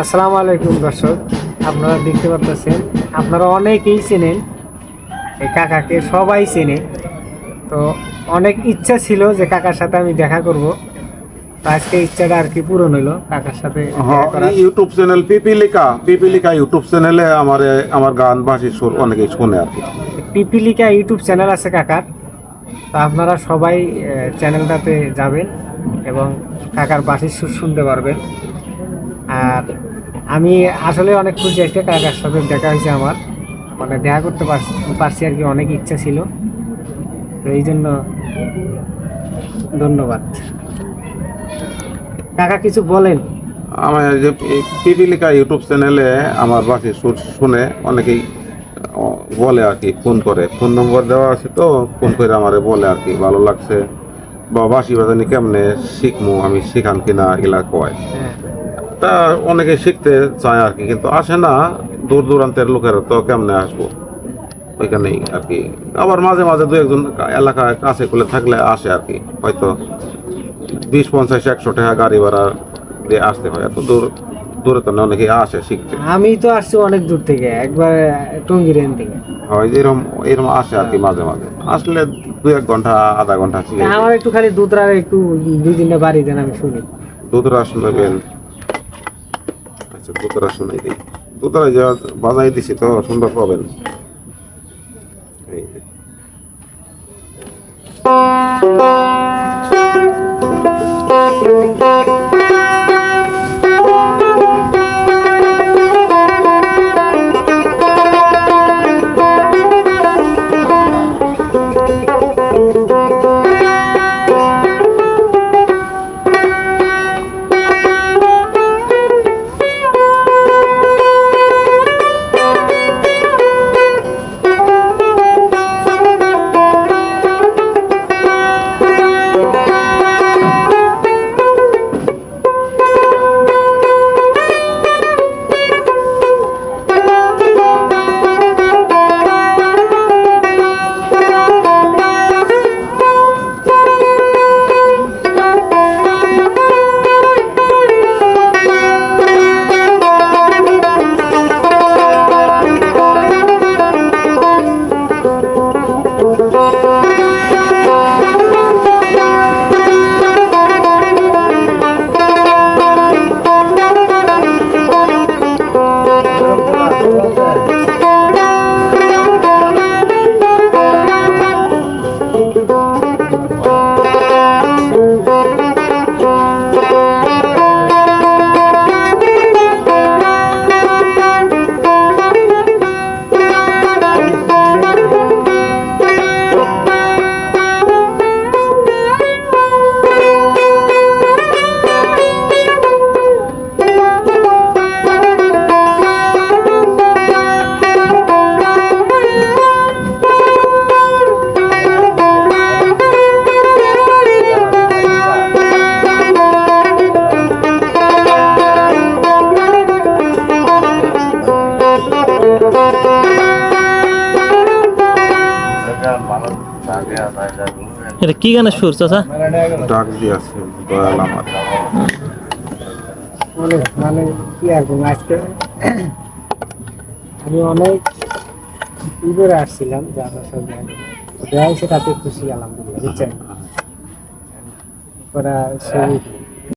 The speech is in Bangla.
আসসালামু আলাইকুম দর্শক আপনারা দেখতে পাচ্ছেন আপনারা অনেকেই চেনেন এই কাকাকে সবাই চেনে। তো অনেক ইচ্ছা ছিল যে কাকার সাথে আমি দেখা করব আজকে ইচ্ছাটা আর কি পূরণ হলো কাকার সাথে ইউটিউব চ্যানেল পিপিলিকা পিপিলিকা ইউটিউব চ্যানেলে আমার আমার গান বাসি সুর অনেকেই শুনে আর কি। পিপিলিকা ইউটিউব চ্যানেল আছে কাকার তো আপনারা সবাই চ্যানেলটাতে যাবেন এবং কাকার বাসির সুর শুনতে পারবেন। আর আমি আসলে অনেক খুশি আজকে কাকার সাথে দেখা হয়েছে আমার। মানে দেখা করতে পারছি পারছি আর কি অনেক ইচ্ছা ছিল। তো এই জন্য ধন্যবাদ। কাকা কিছু বলেন? আমার যে পিপিলিকা ইউটিউব চ্যানেলে আমার বাসি সুর শুনে অনেকেই বলে আর কি ফোন করে। ফোন নম্বর দেওয়া আছে তো ফোন করে আমারে বলে আর কি ভালো লাগছে। বা বাসি বাজানি কেমনে শিখমু আমি শিখান কিনা এগুলা কয়। হ্যাঁ। তা অনেকে শিখতে চায় আর কি কিন্তু আসে না। দূর দূরান্তের লোকেরা তো কেমনে আসব? ওইখানেই আর কি। আবার মাঝে মাঝে দু একজন এলাকায় কাছে খুলে থাকলে আসে আর কি। হয়তো বিশ পঞ্চাশ একশো টাকা গাড়ি ভাড়া দিয়ে আসতে হয়। এত দূর দূরে তো অনেকে আসে শিখতে। আমি তো আসছি অনেক দূর থেকে একবার টঙ্গিরেন থেকে। হয় এরকম এরকম আসে আর কি মাঝে মাঝে। আসলে দু এক ঘণ্টা আধা ঘণ্টা আমার একটু খালি দুধরা একটু দুই দিনে বাড়ি দেন আমি শুনি। দুধরা শুনবেন আচ্ছা দোতলা শোনাই দিই দোতলা যা বাজাই দিছি তো সুন্দর পাবেন। এটা কি গানের সুর চাচা? ডাক দিয়ে আছে দয়াল আমার। অনেক মানে কি আর আজকে আমি অনেক ই আসছিলাম যে আপনার সাথে সেটাতে হয়েছে তাতে খুশি আলহামদুলিল্লাহ বুঝছেন? করা ছবি